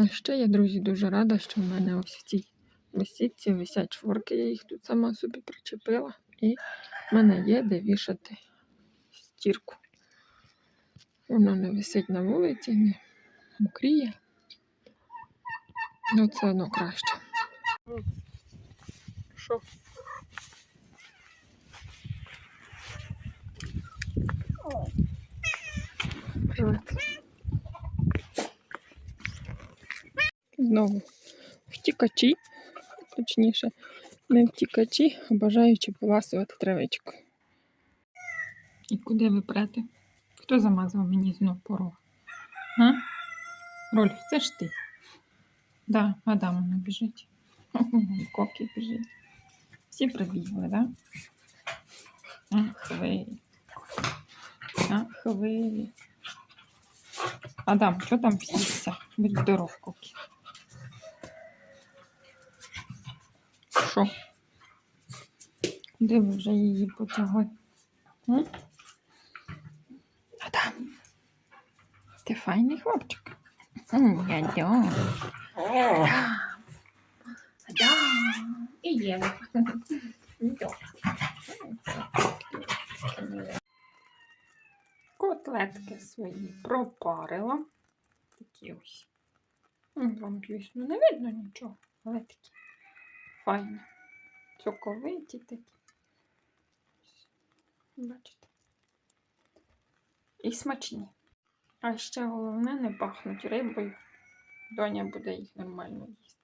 А ще я, друзі, дуже рада, що в мене ось в цій висітці висять шворки. Я їх тут сама собі причепила. І в мене є де вішати стірку. Воно не висить на вулиці, не мокріє. Ну, це одно краще. Що? Знову втікачі, точніше, не втікачі, а бажаючи поласувати травичку. І куди ви прете? Хто замазав мені знов порог? А? Рольф, це ж ти. Да, Адам вона біжить. Коки біжить. Всі прибігли, да? Ах ви. Ах ви. Адам, що там всівся? Будь здоров, Кокі. Що? Куди ви вже її потягли? М? Адам. Ти файний хлопчик. М, Адам. Адам. І Єва. Котлетки свої пропарила. Такі ось. Вам, звісно, не видно нічого, але такі файні. цуковиті такі. Бачите? І смачні. А ще головне не пахнуть рибою. Доня буде їх нормально їсти.